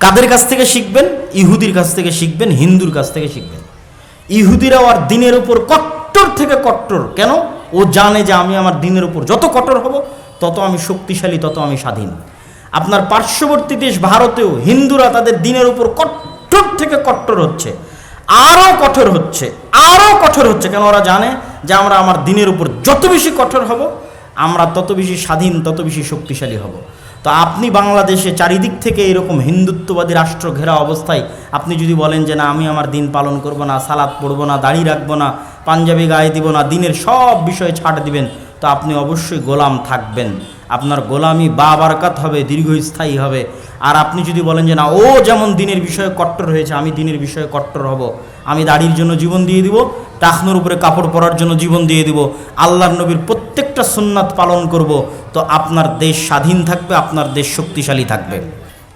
কাদের কাছ থেকে শিখবেন? ইহুদির কাছ থেকে শিখবেন, হিন্দুর কাছ থেকে শিখবেন। ইহুদিরাও আর দিনের উপর কট্টর থেকে কট্টর। কেন? ও জানে যে আমি আমার দিনের উপর যত কঠোর হব, তত আমি শক্তিশালী, তত আমি স্বাধীন। আপনার পার্শ্ববর্তী দেশ ভারতেও হিন্দুরা তাদের দিনের উপর কট্টর থেকে কট্টর হচ্ছে। আরও কঠোর হচ্ছে, আরও কঠোর হচ্ছে। কেন ওরা জানে যে আমরা আমার দিনের উপর যত বেশি কঠোর হব, আমরা তত বেশি স্বাধীন, তত বেশি শক্তিশালী হব। তো আপনি বাংলাদেশে চারিদিক থেকে এরকম হিন্দুত্ববাদী রাষ্ট্র ঘেরা অবস্থায় আপনি যদি বলেন যে না, আমি আমার দিন পালন করব না সালাদ পড়ব না, দাড়ি রাখব না, পাঞ্জাবি গায়ে দিব না, দিনের সব বিষয়ে ছাড় দিবেন, তো আপনি অবশ্যই গোলাম থাকবেন। আপনার গোলামি বা বারকাত হবে, দীর্ঘস্থায়ী হবে। আর আপনি যদি বলেন যে না, ও যেমন দিনের বিষয়ে কট্টর হয়েছে, আমি দিনের বিষয়ে কট্টর হব, আমি দাড়ির জন্য জীবন দিয়ে দিব টাকনোর উপরে কাপড় পরার জন্য জীবন দিয়ে দিব। আল্লাহর নবীর প্রত্যেকটা সুন্নাত পালন করব। তো আপনার দেশ স্বাধীন থাকবে, আপনার দেশ শক্তিশালী থাকবে।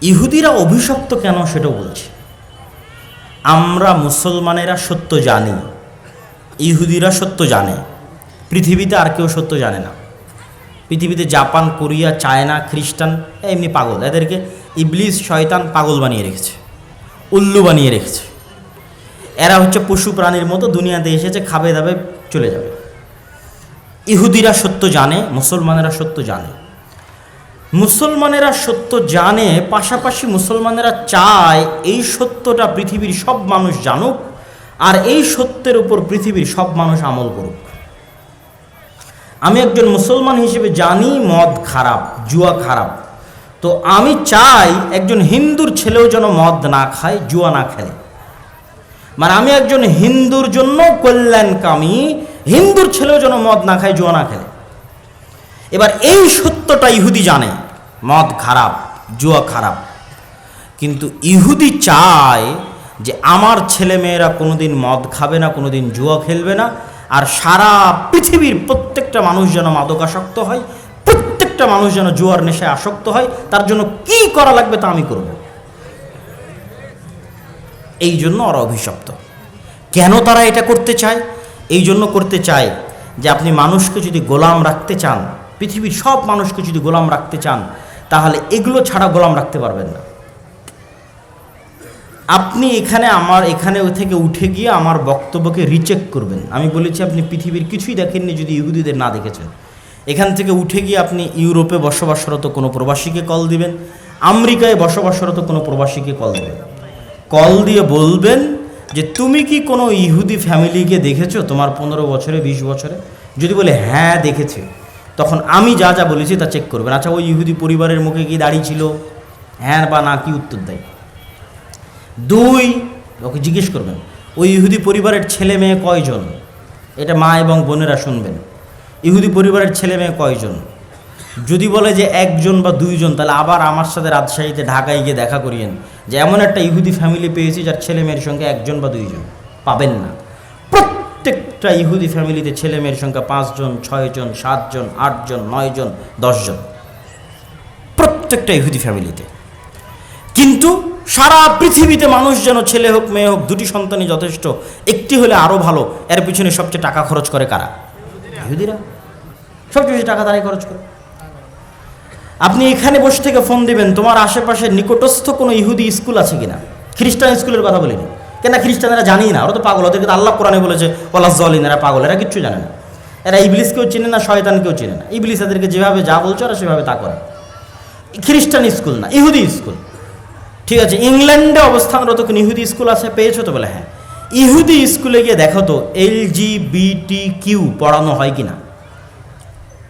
ইহুদিরা অভিশপ্ত কেন সেটা বলছে। আমরা মুসলমানেরা সত্য জানি। ইহুদিরা সত্য জানে। পৃথিবীতে আর কেউ সত্য জানে না। পৃথিবীতে জাপান, কোরিয়া, চায়না, খ্রিস্টান, এমনি পাগল। এদেরকে ইবলিস, শয়তান, পাগল বানিয়ে রেখেছে। উল্লু বানিয়ে রেখেছে। এরা হচ্ছে পশু প্রাণীর মতো দুনিয়াতে এসেছে, খাবে দাবে চলে যাবে। ইহুদিরা সত্য জানে, মুসলমানেরা সত্য জানে। মুসলমানেরা সত্য জানে, পাশাপাশি মুসলমানেরা চায় এই সত্যটা পৃথিবীর সব মানুষ জানুক, আর এই সত্যের উপর পৃথিবীর সব মানুষ আমল করুক। আমি একজন মুসলমান হিসেবে জানি, মদ খারাপ, জুয়া খারাপ। তো আমি চাই একজন হিন্দুর ছেলেও যেন মদ না খায়, জুয়া না খেলে। মানে আমি একজন হিন্দুর জন্য কল্যাণকামী, হিন্দুর ছেলেও যেন মদ না খায়, জুয়া না খেলে। এবার এই সত্যটা ইহুদি জানে, মদ খারাপ, জুয়া খারাপ। কিন্তু ইহুদি চায় যে আমার ছেলে মেয়েরা কোনোদিন মদ খাবে না, কোনোদিন জুয়া খেলবে না, আর সারা পৃথিবীর প্রত্যেকটা মানুষ যেন মাদকাসক্ত হয়, প্রত্যেকটা মানুষ যেন জুয়ার নেশায় আসক্ত হয়, তার জন্য কি করা লাগবে তা আমি করব। এই জন্য ওরা অভিশপ্ত। কেন তারা এটা করতে চায়? এই জন্য করতে চায় যে আপনি মানুষকে যদি গোলাম রাখতে চান, পৃথিবীর সব মানুষকে যদি গোলাম রাখতে চান, তাহলে এগুলো ছাড়া গোলাম রাখতে পারবেন না। আপনি এখানে আমার, এখানে থেকে উঠে গিয়ে আমার বক্তব্যকে রিচেক করবেন। আমি বলেছি, আপনি পৃথিবীর কিছুই দেখেননি যদি ইহুদিদের না দেখেছেন। এখান থেকে উঠে গিয়ে আপনি ইউরোপে বসবাসরত কোনো প্রবাসীকে কল দিবেন, আমেরিকায় বসবাসরত কোনো প্রবাসীকে কল দেবেন। কল দিয়ে বলবেন যে তুমি কি কোনো ইহুদি ফ্যামিলিকে দেখেছ তোমার পনেরো বছরে, বিশ বছরে? যদি বলে হ্যাঁ দেখেছে। তখন আমি যা যা বলেছি তা চেক করবেন। আচ্ছা ওই ইহুদি পরিবারের মুখে কি দাঁড়িয়ে ছিল? হ্যাঁ বা না, কি উত্তর দেয়? দুই, ওকে জিজ্ঞেস করবেন, ওই ইহুদি পরিবারের ছেলে মেয়ে কয়জন? এটা মা এবং বোনেরা শুনবেন। ইহুদি পরিবারের ছেলে মেয়ে কয়জন? যদি বলে যে একজন বা দুইজন, তাহলে আবার আমার সাথে রাজশাহীতে ঢাকায় গিয়ে দেখা করিয়েন। যে এমন একটা ইহুদি ফ্যামিলি পেয়েছি যার ছেলে মেয়ের সঙ্গে একজন বা দুইজন। পাবেন না। প্রত্যেকটা ইহুদি ফ্যামিলিতে ছেলে মেয়ের সংখ্যা পাঁচজন, ছয়জন, সাতজন, আটজন, নয়জন, দশজন। প্রত্যেকটা ইহুদি ফ্যামিলিতে কিন্তু সারা পৃথিবীতে মানুষ যেন ছেলে হোক, মেয়ে হোক, দুটি সন্তানই যথেষ্ট, একটি হলে আরও ভালো। এর পিছনে সবচেয়ে টাকা খরচ করে কারা? ইহুদিরা। সবচেয়ে বেশি টাকা তারাই খরচ করে। আপনি এখানে বসে থেকে ফোন দিবেন, তোমার আশেপাশে নিকটস্থ কোনো ইহুদি স্কুল আছে কিনা? খ্রিস্টান স্কুলের কথা বলিনি। কেন খ্রিস্টানেরা জানি না, ওরা তো পাগল, ওদেরকে আল্লাহ কোরআনে বলেছে পলাশ জলিন এরা পাগল, এরা কিচ্ছু জানে না। এরা ইবলিসকেও চেনে না, শয়তানকেও চেনে না। ইবলিস এদেরকে যেভাবে যা বলছে, ওরা সেভাবে তা করে। খ্রিস্টান স্কুল না, ইহুদি স্কুল। ঠিক আছে, ইংল্যান্ডে অবস্থানরত কোনো ইহুদি স্কুল আছে, পেয়েছ তো বলে হ্যাঁ। ইহুদি স্কুলে গিয়ে দেখো তো, এল জি বিটি কিউ পড়ানো হয় কিনা?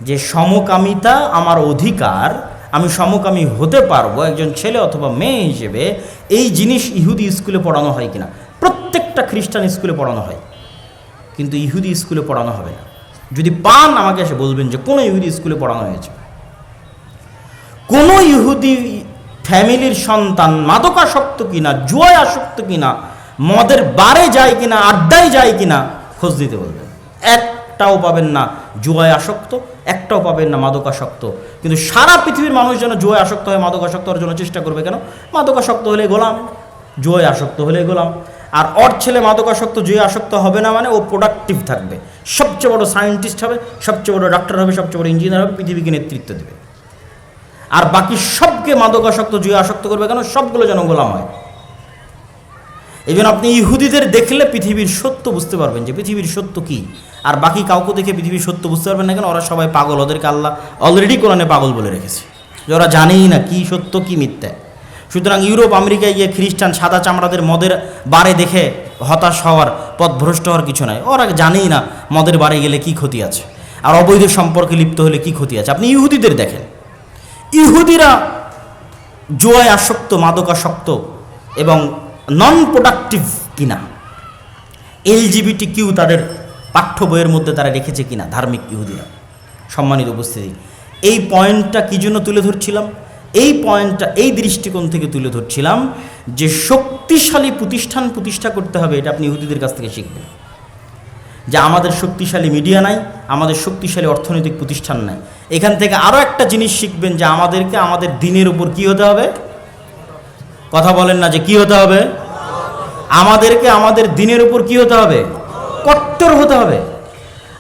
যে সমকামিতা আমার অধিকার, আমি সমকামী হতে পারব একজন ছেলে অথবা মেয়ে হিসেবে, এই জিনিস ইহুদি স্কুলে পড়ানো হয় কিনা? প্রত্যেকটা খ্রিস্টান স্কুলে পড়ানো হয়। কিন্তু ইহুদি স্কুলে পড়ানো হবে না। যদি পান, আমাকে এসে বলবেন যে কোনো ইহুদি স্কুলে পড়ানো হয়েছে। কোনো ইহুদি ফ্যামিলির সন্তান মাদকাসক্ত কিনা, জুয়ায় আসক্ত কিনা, মদের বারে যায় কিনা, আড্ডায় যায় কিনা, খোঁজ দিতে বলবেন। একটাও পাবেন না জুয়ায় আসক্ত, একটাও পাবেন না মাদকাসক্ত। কিন্তু সারা পৃথিবীর মানুষ যেন জুয়ায় আসক্ত হয়, মাদকাসক্ত হওয়ার জন্য চেষ্টা করবে কেন? মাদকাসক্ত হলে গোলাম, জুয়ায় আসক্ত হলে গোলাম। আর ওর ছেলে মাদকাসক্ত জুয়ে আসক্ত হবে না মানে ও প্রোডাক্টিভ থাকবে। সবচেয়ে বড় সায়েন্টিস্ট হবে, সবচেয়ে বড় ডাক্তার হবে, সবচেয়ে বড় ইঞ্জিনিয়ার হবে, পৃথিবীকে নেতৃত্ব দেবে। আর বাকি সবকে মাদকাসক্ত জুয়ে আসক্ত করবে কেন? সবগুলো যেন গোলাম হয়। এই জন্য আপনি ইহুদিদের দেখলে পৃথিবীর সত্য বুঝতে পারবেন যে পৃথিবীর সত্য কি। আর বাকি কাউকে দেখে পৃথিবীর সত্য বুঝতে পারবেন না কেন? ওরা সবাই পাগল, ওদেরকে আল্লাহ অলরেডি কোরআনে পাগল বলে রেখেছে। যে ওরা জানেই না কি সত্য, কি মিথ্যা। সুতরাং ইউরোপ, আমেরিকায় গিয়ে খ্রিস্টান সাদা চামড়াদের মদের বারে দেখে হতাশ হওয়ার পথভ্রষ্ট হওয়ার কিছু নাই। ওরা জানেই না মদের বারে গেলে কি ক্ষতি আছে। আর অবৈধ সম্পর্কে লিপ্ত হলে কি ক্ষতি আছে? আপনি ইহুদিদের দেখেন। ইহুদিরা জুয়ায় আসক্ত, মাদকাসক্ত এবং নন প্রোডাক্টিভ কিনা এলজিবিটি কিউ তাদের পাঠ্য বইয়ের মধ্যে তারা রেখেছে কিনা? ধার্মিক ইহুদিরা। সম্মানিত উপস্থিতি। এই পয়েন্টটা কী জন্য তুলে ধরছিলাম? এই পয়েন্টটা, এই দৃষ্টিকোণ থেকে তুলে ধরছিলাম যে শক্তিশালী প্রতিষ্ঠান প্রতিষ্ঠা করতে হবে, এটা আপনি ইহুদিদের কাছ থেকে শিখবেন। যে আমাদের শক্তিশালী মিডিয়া নাই, আমাদের শক্তিশালী অর্থনৈতিক প্রতিষ্ঠান নাই। এখান থেকে আরও একটা জিনিস শিখবেন যে আমাদেরকে আমাদের দিনের উপর কী হতে হবে? কথা বলেন না যে কি হতে হবে? আমাদেরকে আমাদের দিনের উপর কি হতে হবে? কট্টর হতে হবে।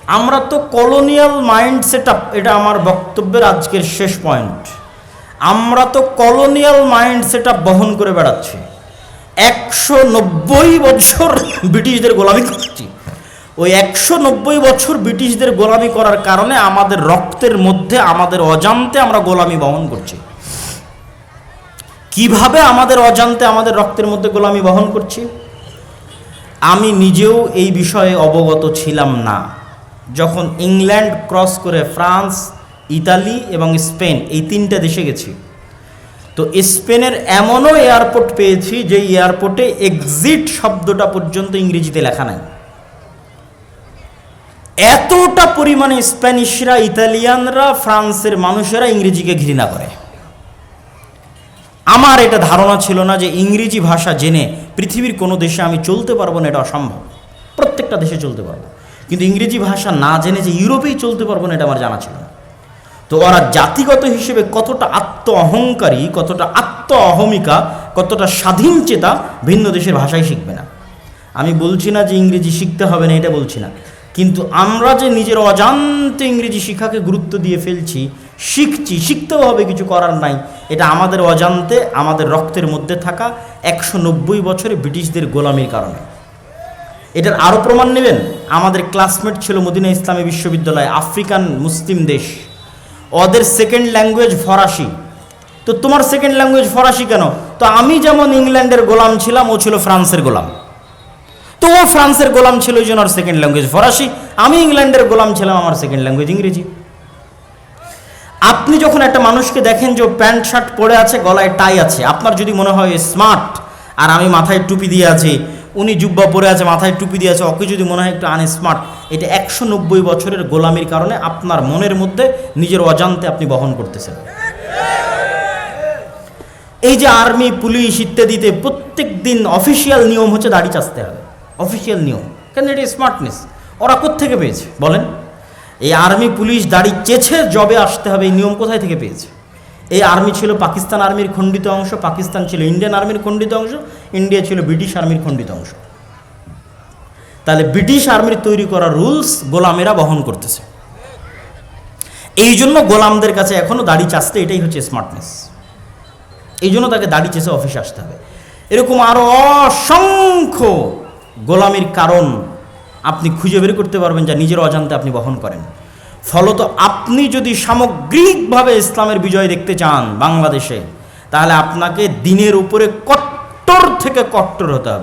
আমরা তো কলোনিয়াল মাইন্ড সেট এটা আমার বক্তব্যের আজকের শেষ পয়েন্ট আমরা তো কলোনিয়াল মাইন্ড সেট বহন করে বেড়াচ্ছি। একশো নব্বই বছর ব্রিটিশদের গোলামি করছি। ওই একশো নব্বই বছর ব্রিটিশদের গোলামি করার কারণে আমাদের রক্তের মধ্যে, আমাদের অজান্তে আমরা গোলামি বহন করছি। কীভাবে আমাদের অজান্তে আমাদের রক্তের মধ্যে গোলামি বহন করছি? আমি নিজেও এই বিষয়ে অবগত ছিলাম না। যখন ইংল্যান্ড ক্রস করে ফ্রান্স, ইতালি এবং স্পেন এই তিনটা দেশে গেছি, তো স্পেনের এমনও এয়ারপোর্ট পেয়েছি যে এয়ারপোর্টে এক্সিট শব্দটা পর্যন্ত ইংরেজিতে লেখা নাই। এতটা পরিমাণে স্প্যানিশরা, ইতালিয়ানরা, ফ্রান্সের মানুষেরা ইংরেজিকে ঘৃণা করে। আমার এটা ধারণা ছিল না যে ইংরেজি ভাষা জেনে পৃথিবীর কোনো দেশে আমি চলতে পারব না, এটা অসম্ভব। প্রত্যেকটা দেশে চলতে পারব। কিন্তু ইংরেজি ভাষা না জেনে যে ইউরোপেই চলতে পারব না, এটা আমার জানা ছিল না। তো ওরা জাতিগত হিসেবে কতটা আত্ম অহংকারী কতটা আত্ম অহমিকা কতটা স্বাধীন চেতা ভিন্ন দেশের ভাষাই শিখবে না। আমি বলছি না যে ইংরেজি শিখতে হবে না, এটা বলছি না। কিন্তু আমরা যে নিজের অজান্তে ইংরেজি শিক্ষাকে গুরুত্ব দিয়ে ফেলছি শিখছি, শিখতেও হবে, কিছু করার নাই। এটা আমাদের অজান্তে, আমাদের রক্তের মধ্যে থাকা একশো নব্বই বছরে ব্রিটিশদের গোলামির কারণে। এটার আরও প্রমাণ নেবেন? আমাদের ক্লাসমেট ছিল মদিনা ইসলামী বিশ্ববিদ্যালয়, আফ্রিকান মুসলিম দেশ। ওদের সেকেন্ড ল্যাঙ্গুয়েজ ফরাসি। তো তোমার সেকেন্ড ল্যাঙ্গুয়েজ ফরাসি কেন? তো আমি যেমন ইংল্যান্ডের গোলাম ছিলাম, ও ছিল ফ্রান্সের গোলাম। তো ও ফ্রান্সের গোলাম ছিল, ওই জন্য ওর সেকেন্ড ল্যাঙ্গুয়েজ ফরাসি। আমি ইংল্যান্ডের গোলাম ছিলাম, আমার সেকেন্ড ল্যাঙ্গুয়েজ ইংরেজি। আপনি যখন একটা মানুষকে দেখেন যে প্যান্ট, শার্ট পরে আছে, গলায় টাই আছে, আপনার যদি মনে হয় স্মার্ট আর আমি মাথায় টুপি দিয়ে আছি, উনি জুব্বা পরে আছে, মাথায় টুপি দিয়ে আছে, ওকে যদি মনে হয় একটু আনস্মার্ট এটা একশো নব্বই বছরের গোলামির কারণে আপনার মনের মধ্যে নিজের অজান্তে আপনি বহন করতেছেন। এই যে আর্মি, পুলিশ ইত্যাদিতে প্রত্যেক দিন অফিসিয়াল নিয়ম হচ্ছে দাড়ি চাচতে হবে। অফিসিয়াল নিয়ম। কেন এটা স্মার্টনেস ওরা কোত্থেকে পেয়েছে? বলেন। এই আর্মি পুলিশ দাড়ি চেছে জবে আসতে হবে, এই নিয়ম কোথায় থেকে পেয়েছে? এই আর্মি ছিল পাকিস্তান আর্মির খণ্ডিত অংশ, পাকিস্তান ছিল ইন্ডিয়ান আর্মির খণ্ডিত অংশ, ইন্ডিয়া ছিল ব্রিটিশ আর্মির খণ্ডিত অংশ। তাহলে ব্রিটিশ আর্মির তৈরি করা রুলস গোলামেরা বহন করতেছে। এই জন্য গোলামদের কাছে এখনও দাড়ি চাচতে এটাই হচ্ছে স্মার্টনেস এই জন্য তাকে দাড়ি চেষে অফিসে আসতে হবে। এরকম আরও অসংখ্য গোলামির কারণ আপনি খুঁজে বের করতে পারবেন যা নিজের অজান্তে আপনি বহন করেন। ফলত আপনি যদি সামগ্রিকভাবে ইসলামের বিজয় দেখতে চান বাংলাদেশে, তাহলে আপনাকে দিনের উপরে কট্টর থেকে কট্টর হতে হবে।